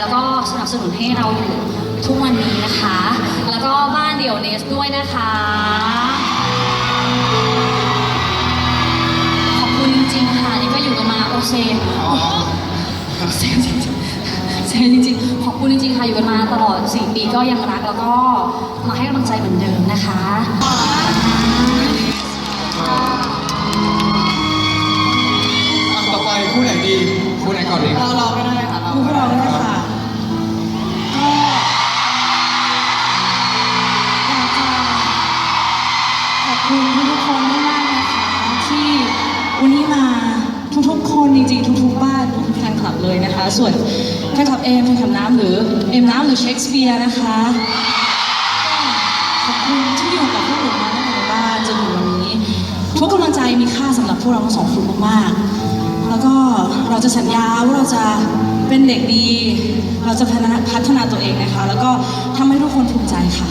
แล้วก็สนับสนุนให้เราอยู่ทุกวันนี้นะคะ แล้วก็บ้านเดี่ยวเนสด้วยนะคะ ขอบคุณจริงๆค่ะนี่ก็อยู่กันมาโอเซเซจริงๆเซจริงๆขอบคุณจริงๆค่ะอยู่กันมาตลอด 4 ปีก็ยังรักแล้วก็มาให้กำลังใจเหมือนเดิมนะคะอะต่อไปคู่ไหนดีคู่ไหนก่อนดี เราเราก็ได้ค่ะเราพวกเราด้วยค่ะ ทุกๆ คนจริงๆ ทุกๆ บ้านทุกๆแฟนคลับเลยนะคะ ส่วนแฟนคลับเอมแฟนคลับน้ำหรือเอมน้ำหรือเชคสเปียร์นะคะขอบคุณที่อยู่กับพวกหนูมาตั้งแต่ในบ้านจนถึงวันนี้ทุกกำลังใจมีค่าสำหรับพวกเราทั้งสองคนมากๆ แล้วก็เราจะสัญญาว่าเราจะเป็นเด็กดี เราจะพัฒนาพัฒนาตัวเองนะคะ แล้วก็ทำให้ทุกคนภูมิใจค่ะ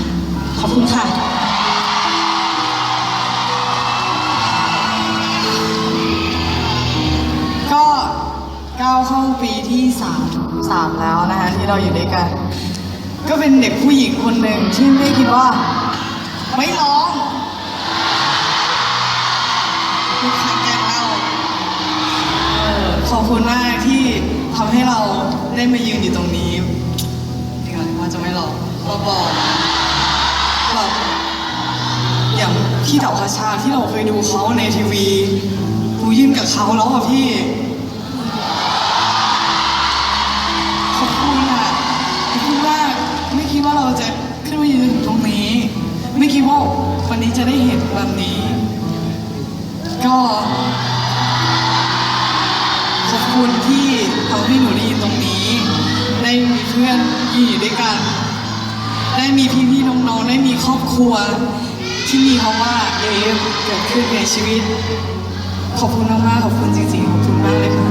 ขอบคุณค่ะ ปีที่สามสามแล้วนะคะที่เราอยู่ด้วยกัน ก็เป็นเด็กผู้หญิงคนหนึ่งที่ไม่คิดว่า ไม่ร้องลูกค้าแกล้งเราเออขอบคุณมากที่ทำให้เราได้มายืนอยู่ตรงนี้เดี๋ยวว่าจะไม่ร้องก็บอกแบบอย่างพี่เต๋าคาชาที่เราเคยดูเขาในทีวีดูยืนกับเขาแล้วอะพี่ ดว่าเราจะขึ้นมายืนอยู่ตรงนี้ ไม่คิดว่าวันนี้จะได้เห็นแบบนี้ ก็ขอบคุณที่ทำให้หนูได้ยืนตรงนี้ ได้มีเพื่อนอยู่ด้วยกัน ได้มีพี่ๆน้องๆได้มีครอบครัว ที่มีคำว่าเอฟเกิดขึ้นในชีวิต ขอบคุณมากๆขอบคุณจริงๆขอบคุณมากเลยค่ะ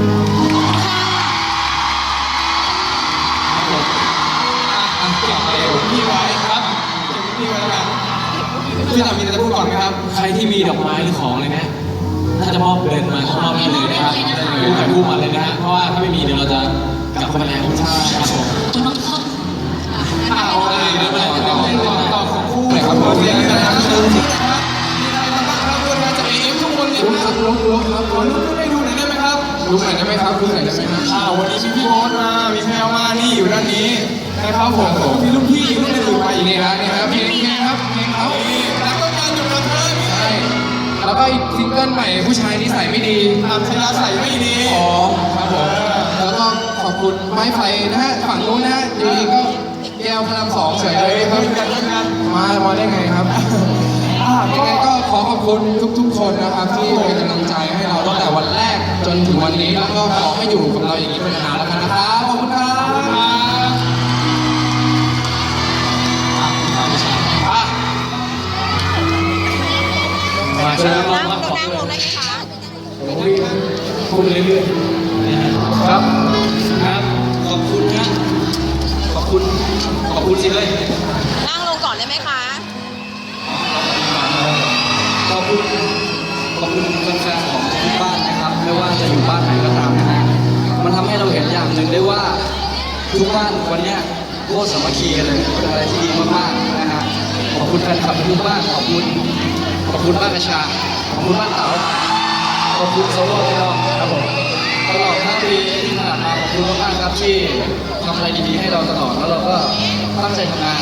พี่หนามีอะไรจะพูดก่อนไหมครับ ใครที่มีดอกไม้หรือของเลยนะถ้าจะมอบเดินมาก็มอบได้เลยนะครับพูดกับพูดมาเลยนะฮะเพราะว่าถ้าไม่มีเดี๋ยวเราจะกลับเข้าไปแล้วใช่ครับผมคุณน้องท็อปอ่าโอเคเดี๋ยวมาต่อต่อของคู่หน่อยครับผมเรียนกันนะครับเชิญที่นะครับมีอะไรบ้างครับตัวแทนจากเอฟทุกคนเลยนะครับลุกลุกครับขอลุกได้ดูหน่อยได้ไหมครับลุกหน่อยได้ไหมครับลุกหน่อยได้ไหมครับอ่าวันนี้มีพี่โบ๊ทมามีแพลวมานี่อยู่ด้านนี้ นะครับผมแล้วก็มีรุ่นพี่รุ่นอื่นๆมาอีกนี่ครับนี่ครับเพลงเพลงครับเพลงเขาแล้วก็การจุดระเบิดใช่แล้วก็อีกซิงเกิลใหม่ผู้ชายนิสัยไม่ดีอัธยาศัยไม่ดีอ๋อครับผมแล้วก็ขอบคุณไม้ไฟนะฮะฝั่งนู้นนะฮะอยู่ดีก็แก้วพระรามสองเฉยเลยครับมามาได้ไงครับยังไงก็ขอขอบคุณทุกๆ คนนะครับที่เป็นกำลังใจให้เราตั้งแต่วันแรกจนถึงวันนี้แล้วก็ขอให้อยู่กับเราอย่างนี้เป็นนานๆแล้วกันนะครับขอบคุณครับ เรื่อยๆครับครับ ขอบคุณนะขอบคุณขอบคุณสิเลยนั่งลงก่อนได้ไหมคะ ขอบคุณขอบคุณแฟนๆของทุกบ้านนะครับ ไม่ว่าจะอยู่บ้านไหนก็ตามนะฮะมันทำให้เราเห็นอย่างหนึ่งได้ว่าทุกบ้านวันเนี้ยโคตรสามัคคีกันเลยเป็นอะไรที่ดีมากๆนะฮะขอบคุณแฟนคลับทุกบ้านขอบคุณขอบคุณบ้านกระชาขอบคุณบ้านเต๋า ขอบคุณโซโล่ที่เราครับผมตลอด5ปีที่ผ่านมาขอบคุณมากครับที่ทำอะไรดีๆให้เราตลอดแล้วเราก็ตั้งใจทำงาน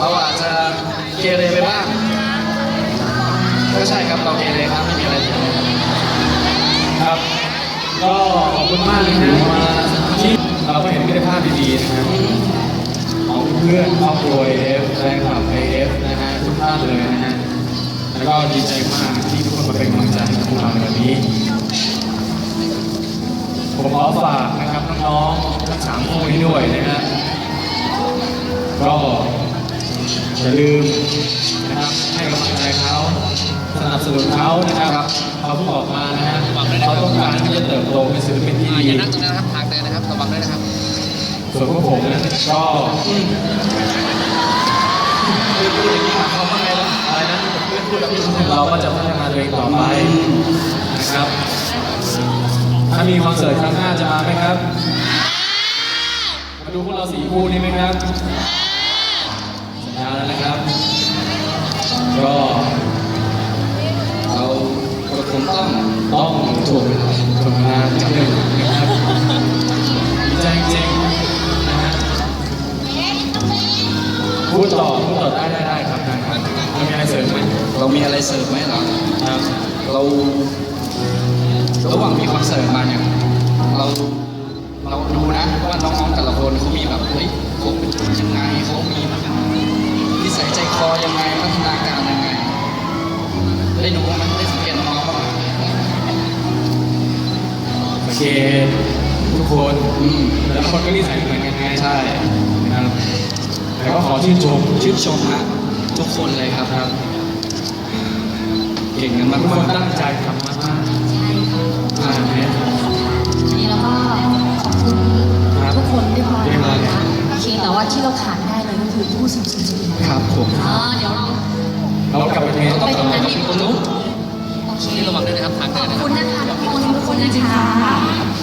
เราอาจจะเกเรไปบ้างก็ใช่ครับเราเกเรครับไม่มีอะไรผิดครับ ก็ขอบคุณมากเลยนะมาที่เราก็เห็นมิตรภาพดีๆนะครับของเพื่อนครอบครัวเอฟแฟนคลับเอฟนะฮะทุกท่านเลยนะฮะแล้วก็ดีใจมากที่ เป็นกำลังใจให้กับพวกเราในวันนี้ ผมขอฝากนะครับน้องๆทั้งสามคู่นี้ด้วยนะฮะก็อย่าลืมนะครับให้กำลังใจเขาสนับสนุนเขานะครับเขาเพิ่งออกมานะฮะเขาต้องการที่จะเติบโตเป็นศิลปินที่ดีอย่านั่งตรงนั้นนะครับทางเดินนะครับระวังด้วยนะครับ ส่วนพวกผมนะก็อะไรนะ เราก็จะพัฒนาตัวเองต่อไปนะครับ ถ้ามีคอนเสิร์ตครั้งหน้าจะมาไหมครับ มาดูพวกเราสีคู่นี่ไหมครับ มีอะไรเสริมไหมเหรอครับเราระหว่างมีคอนเสิร์ตมาเนี่ยเราเราดูนะว่าน้องๆแต่ละคนเขามีแบบเฮ้ยเขาเป็นยังไงเขามีแบบนิสัยใจคอยังไงพัฒนาการยังไงได้ดูมั้ยได้สังเกตน้องๆบ้างไหมโอเคทุกคนอืมแต่ละคนก็นิสัยเหมือนกันไงใช่นะครับแต่ก็ขอชื่นชมชื่นชมฮะทุกคนเลยครับครับเก่งกันมากทุกคนตั้งใจทำมากใช่ค่ะอ่าเนี่ยวันนี้เราก็ขอบคุณครับทุกคนเรียบร้อยเรียบร้อยนะคะโอเคแต่ว่าที่เราขาดไม่ได้เลยก็คือผู้สนับสนุนครับผมอ่าเดี๋ยวเรา เรากลับไปเรีนี้ตรงนั้นดีกตรงนู้น โอเค ระวังด้วยนะครับทางขอบคุณนะคะขอบคุณทุกคนนะคะ